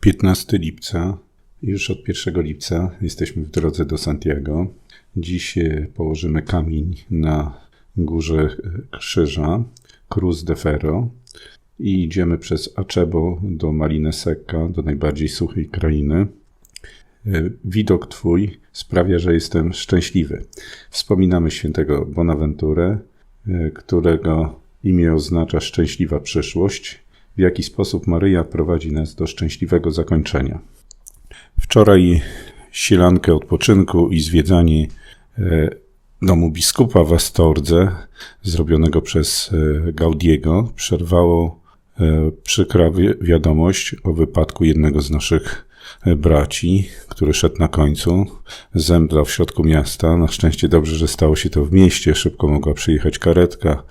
15 lipca, już od 1 lipca jesteśmy w drodze do Santiago. Dziś e, położymy kamień na górze e, krzyża Cruz de Ferro i idziemy przez Acebo do Secca, do najbardziej suchej krainy. E, widok Twój sprawia, że jestem szczęśliwy. Wspominamy świętego Bonaventurę, którego imię oznacza szczęśliwa przyszłość w jaki sposób Maryja prowadzi nas do szczęśliwego zakończenia. Wczoraj sielankę odpoczynku i zwiedzanie e, domu biskupa w Astordze, zrobionego przez e, Gaudiego, przerwało e, przykra wiadomość o wypadku jednego z naszych braci, który szedł na końcu, zemdlał w środku miasta. Na szczęście dobrze, że stało się to w mieście, szybko mogła przyjechać karetka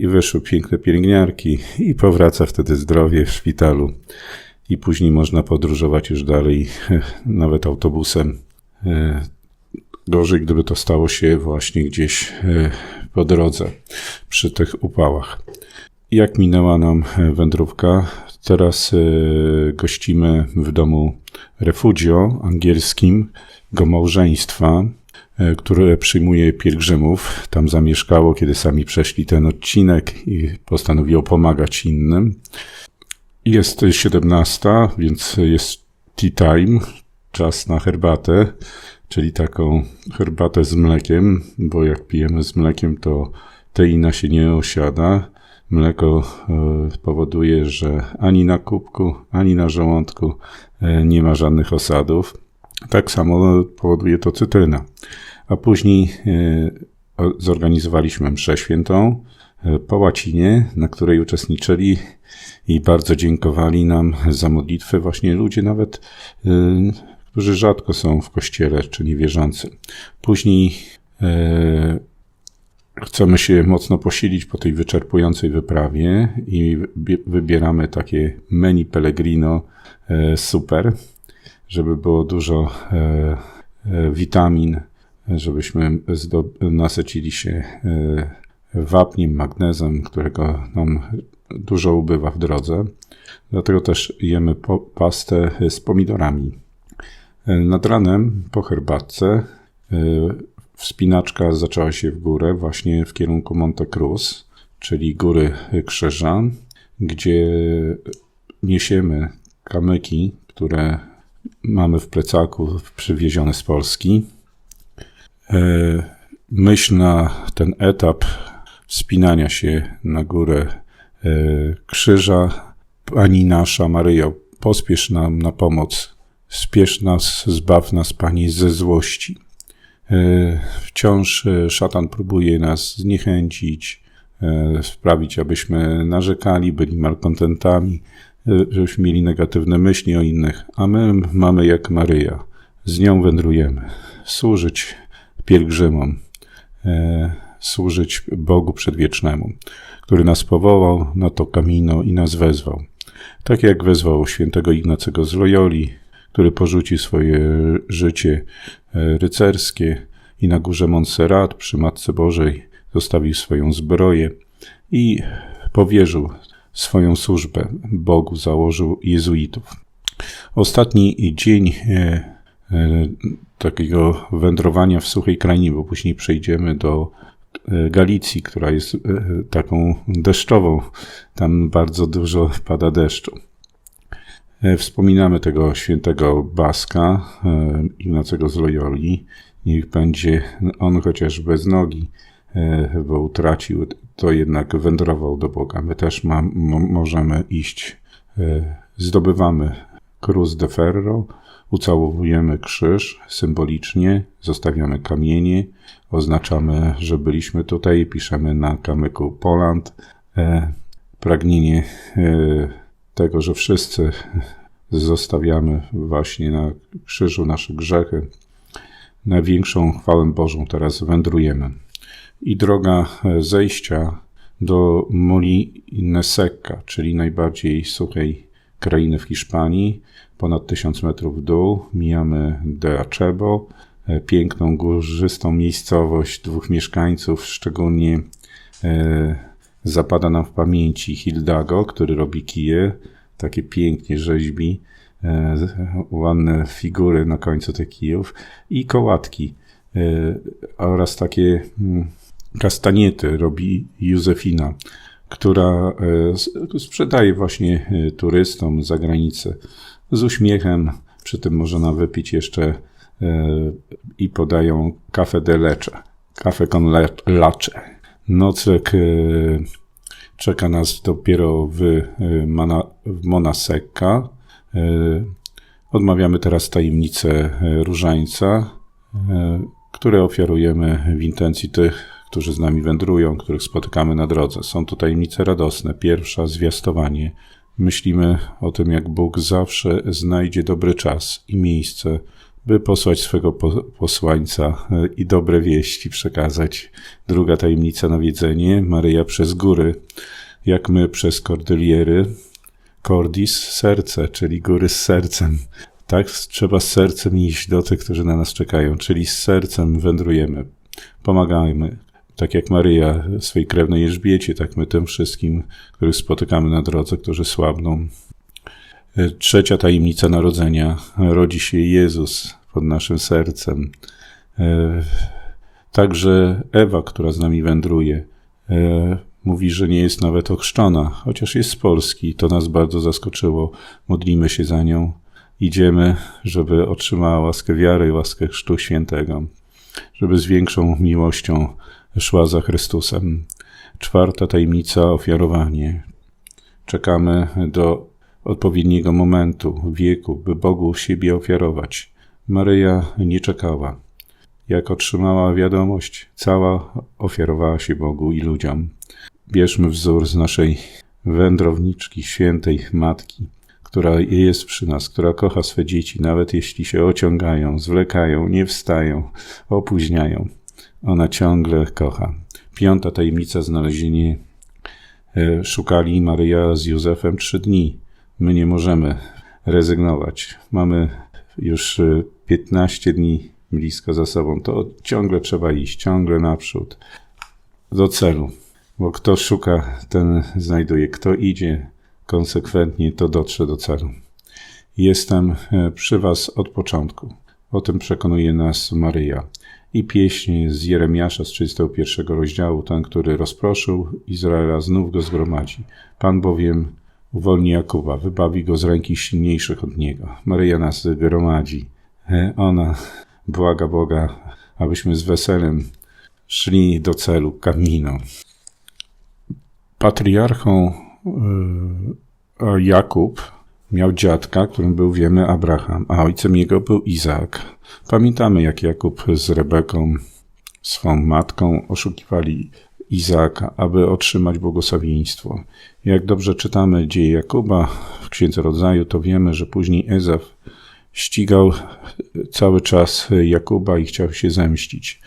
i wyszły piękne pielęgniarki i powraca wtedy zdrowie w szpitalu. I później można podróżować już dalej, nawet autobusem. Gorzej, gdyby to stało się właśnie gdzieś po drodze, przy tych upałach. Jak minęła nam wędrówka? Teraz gościmy w domu Refugio angielskim, go małżeństwa, które przyjmuje pielgrzymów. Tam zamieszkało, kiedy sami przeszli ten odcinek i postanowiło pomagać innym. Jest 17, więc jest tea time, czas na herbatę, czyli taką herbatę z mlekiem, bo jak pijemy z mlekiem, to teina się nie osiada. Mleko e, powoduje, że ani na kubku, ani na żołądku e, nie ma żadnych osadów. Tak samo powoduje to cytryna. A później e, zorganizowaliśmy mszę świętą e, po łacinie, na której uczestniczyli i bardzo dziękowali nam za modlitwę właśnie ludzie nawet, e, którzy rzadko są w kościele czy niewierzący. Później chcemy się mocno posilić po tej wyczerpującej wyprawie i wybieramy takie menu Pellegrino super, żeby było dużo witamin, żebyśmy nasycili się e, wapniem, magnezem, którego nam dużo ubywa w drodze. Dlatego też jemy pastę z pomidorami. E, nad ranem po herbatce e, wspinaczka zaczęła się w górę, właśnie w kierunku Monte Cruz, czyli góry Krzyża, gdzie niesiemy kamyki, które mamy w plecaku przywiezione z Polski. E, myśl na ten etap wspinania się na górę e, krzyża. Pani nasza Maryjo, pospiesz nam na pomoc, spiesz nas, zbaw nas, Pani, ze złości. E, wciąż szatan próbuje nas zniechęcić, sprawić, abyśmy narzekali, byli malkontentami, żebyśmy mieli negatywne myśli o innych, a my mamy jak Maryja. Z nią wędrujemy. Służyć pielgrzymom, e, służyć Bogu Przedwiecznemu, który nas powołał na to kamino i nas wezwał. Tak jak wezwał świętego Ignacego z Loyoli, który porzucił swoje życie e, rycerskie i na górze Montserrat przy Matce Bożej zostawił swoją zbroję i powierzył swoją służbę Bogu, założył jezuitów. Ostatni dzień e, takiego wędrowania w suchej krainie, bo później przejdziemy do e, Galicji, która jest e, taką deszczową. Tam bardzo dużo pada deszczu. E, wspominamy tego świętego Baska, Ignacego z Loyoli. Niech będzie on chociaż bez nogi, bo utracił, to jednak wędrował do Boga. My też ma, możemy iść. Zdobywamy Cruz de Ferro, Ucałowujemy krzyż symbolicznie, zostawiamy kamienie, oznaczamy, że byliśmy tutaj, piszemy na kamyku Poland. E, pragnienie e, tego, że wszyscy zostawiamy właśnie na krzyżu nasze grzechy. Na większą chwałę Bożą teraz wędrujemy. I droga zejścia do Molineseca, czyli najbardziej suchej krainy w Hiszpanii, ponad 1000 metrów w dół, mijamy De Acebo, e, piękną, górzystą miejscowość dwóch mieszkańców, szczególnie e, zapada nam w pamięci Hildago, który robi kije. takie pięknie rzeźbi, e, ładne figury na końcu tych kijów i kołatki e, oraz takie mm, kastaniety robi Józefina, która e, sprzedaje właśnie e, turystom za granicę z uśmiechem. Przy tym można wypić jeszcze e, i podają kafe de leche, kafe con lacze. Nocleg czeka nas dopiero w, w Monasecca. Odmawiamy teraz tajemnicę różańca, które ofiarujemy w intencji tych, którzy z nami wędrują, których spotykamy na drodze. Są to tajemnice radosne. Pierwsza, zwiastowanie. Myślimy o tym, jak Bóg zawsze znajdzie dobry czas i miejsce, by posłać swego po- posłańca e, i dobre wieści przekazać. Druga tajemnica, nawiedzenie. Maryja przez góry, jak my przez kordyliery. Cordis, serce, czyli góry z sercem. Tak, trzeba z sercem iść do tych, którzy na nas czekają, czyli z sercem wędrujemy, pomagajmy. Tak jak Maryja swojej krewnej Elżbiecie, tak my tym wszystkim, których spotykamy na drodze, którzy słabną. E, Trzecia tajemnica narodzenia. Rodzi się Jezus pod naszym sercem. E, Także Ewa, która z nami wędruje, e, mówi, że nie jest nawet ochrzczona, chociaż jest z Polski. To nas bardzo zaskoczyło. Modlimy się za nią. Idziemy, żeby otrzymała łaskę wiary i łaskę Chrztu Świętego, żeby z większą miłością szła za Chrystusem. Czwarta tajemnica ofiarowanie. Czekamy do odpowiedniego momentu, wieku, by Bogu siebie ofiarować. Maryja nie czekała. Jak otrzymała wiadomość, cała ofiarowała się Bogu i ludziom. Bierzmy wzór z naszej wędrowniczki, świętej matki, która jest przy nas, która kocha swe dzieci, nawet jeśli się ociągają, zwlekają, nie wstają, opóźniają. Ona ciągle kocha. Piąta tajemnica znalezienie. E, Szukali Maryja z Józefem trzy dni. My nie możemy rezygnować. Mamy już e, 15 dni blisko za sobą. To ciągle trzeba iść, ciągle naprzód do celu. Bo kto szuka, ten znajduje. Kto idzie konsekwentnie, to dotrze do celu. Jestem e, przy Was od początku. O tym przekonuje nas Maryja. I pieśń z Jeremiasza z 31 rozdziału, ten, który rozproszył Izraela, znów go zgromadzi. Pan bowiem uwolni Jakuba, wybawi go z ręki silniejszych od niego. Maryja nas gromadzi. E, Ona błaga Boga, abyśmy z weselem szli do celu kaminą. Patriarchą e, Jakub miał dziadka, którym był, wiemy, Abraham, a ojcem jego był Izaak. Pamiętamy, jak Jakub z Rebeką, swą matką, oszukiwali Izaaka, aby otrzymać błogosławieństwo. Jak dobrze czytamy dzieje Jakuba w Księdze Rodzaju, to wiemy, że później Ezaf ścigał cały czas Jakuba i chciał się zemścić.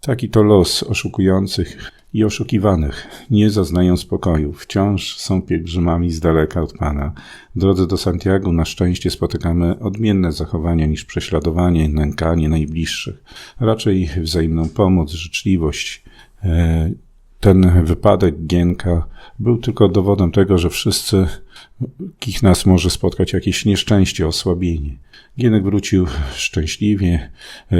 Taki to los oszukujących i oszukiwanych. Nie zaznają spokoju. Wciąż są pielgrzymami z daleka od Pana. W drodze do Santiago na szczęście spotykamy odmienne zachowania niż prześladowanie, nękanie najbliższych. Raczej wzajemną pomoc, życzliwość. E, Ten wypadek Gienka był tylko dowodem tego, że wszyscy ich nas może spotkać jakieś nieszczęście, osłabienie. Gienek wrócił szczęśliwie e,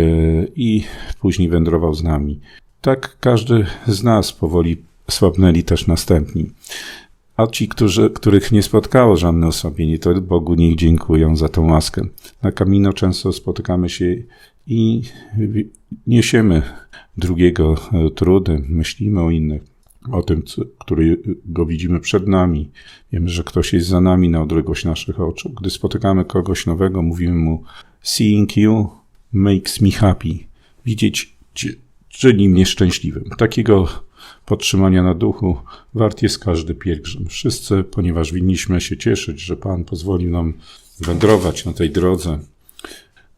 i później wędrował z nami. Tak każdy z nas powoli słabnęli też następni. A ci, którzy, których nie spotkało żadne osłabienie, to Bogu niech dziękują za tą łaskę. Na Kamino często spotykamy się i niesiemy drugiego e, trudy, myślimy o innych, o tym, co- którego widzimy przed nami. Wiemy, że ktoś jest za nami na odległość naszych oczu. Gdy spotykamy kogoś nowego, mówimy mu Seeing you makes me happy. Widzieć czyni mnie szczęśliwym. Takiego podtrzymania na duchu wart jest każdy pielgrzym. Wszyscy, ponieważ winniśmy się cieszyć, że Pan pozwolił nam wędrować na tej drodze,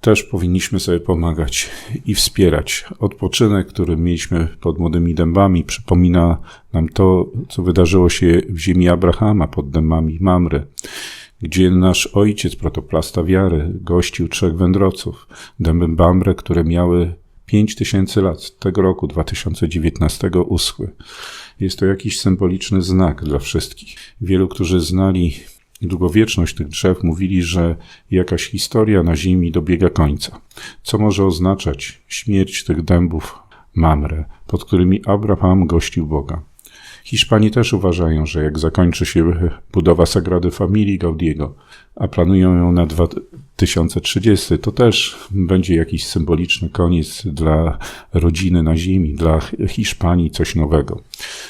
też powinniśmy sobie pomagać i wspierać. Odpoczynek, który mieliśmy pod młodymi dębami, przypomina nam to, co wydarzyło się w ziemi Abrahama pod dębami Mamry, gdzie nasz ojciec, protoplasta wiary, gościł trzech wędrowców, dęby Mamre, które miały 5000 lat. Tego roku 2019 uschły. Jest to jakiś symboliczny znak dla wszystkich. Wielu, którzy znali długowieczność tych drzew, mówili, że jakaś historia na ziemi dobiega końca. Co może oznaczać śmierć tych dębów Mamre, pod którymi Abraham gościł Boga. Hiszpanie też uważają, że jak zakończy się budowa Sagrady Familii Gaudiego, a planują ją na 2030, to też będzie jakiś symboliczny koniec dla rodziny na ziemi, dla Hiszpanii coś nowego.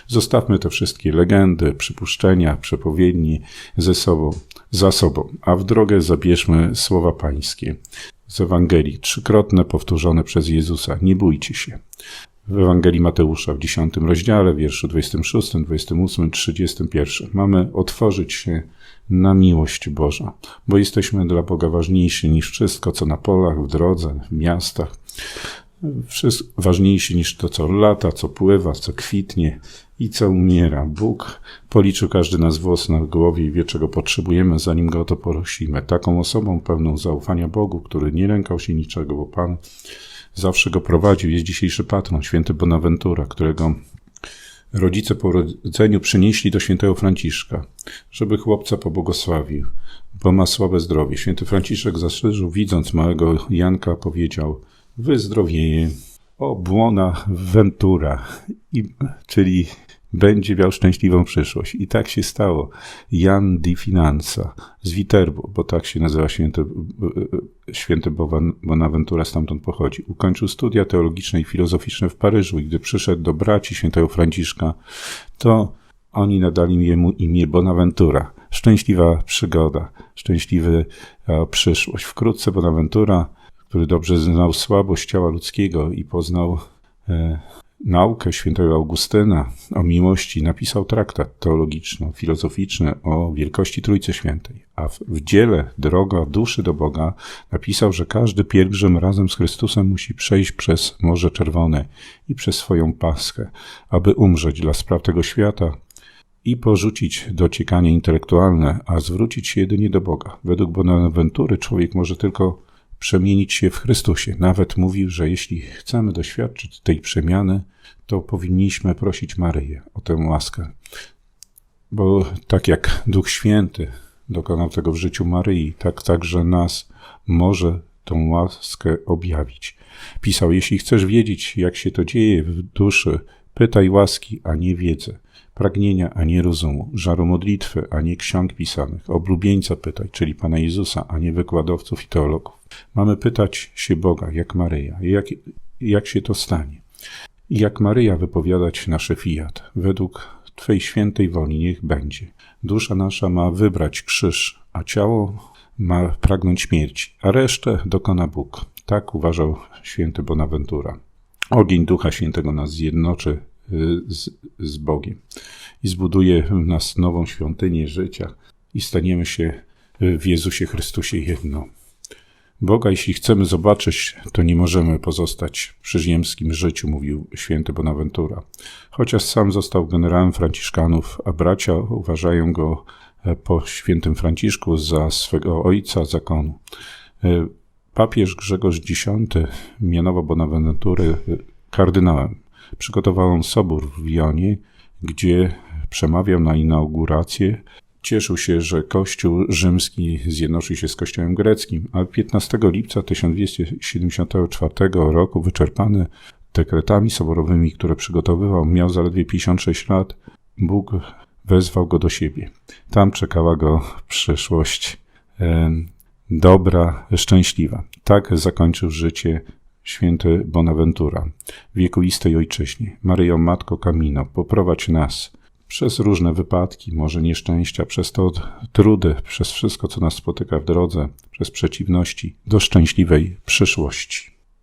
Zostawmy te wszystkie legendy, przypuszczenia, przepowiedni ze sobą, za sobą, a w drogę zabierzmy słowa pańskie z Ewangelii, trzykrotne powtórzone przez Jezusa. Nie bójcie się w Ewangelii Mateusza w 10 rozdziale, wierszu 26, 28, 31. Mamy otworzyć się na miłość Boża, bo jesteśmy dla Boga ważniejsi niż wszystko, co na polach, w drodze, w miastach. Wszystko ważniejsi niż to, co lata, co pływa, co kwitnie i co umiera. Bóg policzył każdy nas włos na głowie i wie, czego potrzebujemy, zanim go o to prosimy. Taką osobą pełną zaufania Bogu, który nie lękał się niczego, bo Pan zawsze go prowadził. Jest dzisiejszy patron, święty Bonaventura, którego rodzice po urodzeniu przynieśli do świętego Franciszka, żeby chłopca pobłogosławił, bo ma słabe zdrowie. Święty Franciszek zastrzeżył, widząc małego Janka, powiedział: Wyzdrowieje, o błona Ventura, I, czyli będzie miał szczęśliwą przyszłość. I tak się stało. Jan di Finanza z Viterbo, bo tak się nazywa święty, święty Bonaventura, stamtąd pochodzi. Ukończył studia teologiczne i filozoficzne w Paryżu i gdy przyszedł do braci świętego Franciszka, to oni nadali jemu imię Bonaventura. Szczęśliwa przygoda, szczęśliwa przyszłość. Wkrótce Bonaventura, który dobrze znał słabość ciała ludzkiego i poznał e, naukę świętego Augustyna o miłości napisał traktat teologiczno-filozoficzny o wielkości Trójcy Świętej, a w, w dziele Droga duszy do Boga napisał, że każdy pielgrzym razem z Chrystusem musi przejść przez Morze Czerwone i przez swoją paskę, aby umrzeć dla spraw tego świata i porzucić dociekanie intelektualne, a zwrócić się jedynie do Boga. Według Bonaventury człowiek może tylko przemienić się w Chrystusie. Nawet mówił, że jeśli chcemy doświadczyć tej przemiany, to powinniśmy prosić Maryję o tę łaskę. Bo tak jak Duch Święty dokonał tego w życiu Maryi, tak także nas może tą łaskę objawić. Pisał, jeśli chcesz wiedzieć, jak się to dzieje w duszy, pytaj łaski, a nie wiedzy pragnienia, a nie rozumu, żaru modlitwy, a nie ksiąg pisanych, oblubieńca pytaj, czyli Pana Jezusa, a nie wykładowców i teologów. Mamy pytać się Boga, jak Maryja, jak, jak się to stanie. Jak Maryja wypowiadać nasze fiat, według Twej świętej woli niech będzie. Dusza nasza ma wybrać krzyż, a ciało ma pragnąć śmierci, a resztę dokona Bóg. Tak uważał święty Bonaventura. Ogień Ducha Świętego nas zjednoczy z, z Bogiem i zbuduje w nas nową świątynię życia i staniemy się w Jezusie Chrystusie jedno. Boga, jeśli chcemy zobaczyć, to nie możemy pozostać przy ziemskim życiu, mówił święty Bonaventura. Chociaż sam został generałem Franciszkanów, a bracia uważają go e, po świętym Franciszku za swego ojca zakonu. E, papież Grzegorz X mianował Bonaventury e, kardynałem. Przygotował on sobór w Wionie, gdzie przemawiał na inaugurację. Cieszył się, że Kościół rzymski zjednoczył się z Kościołem greckim, a 15 lipca 1274 roku, wyczerpany dekretami soborowymi, które przygotowywał, miał zaledwie 56 lat, Bóg wezwał go do siebie. Tam czekała go przyszłość dobra, szczęśliwa. Tak zakończył życie święty Bonaventura, wiekuistej ojczyźnie, Maryjo Matko Kamino, poprowadź nas przez różne wypadki, może nieszczęścia, przez to trudy, przez wszystko, co nas spotyka w drodze, przez przeciwności, do szczęśliwej przyszłości.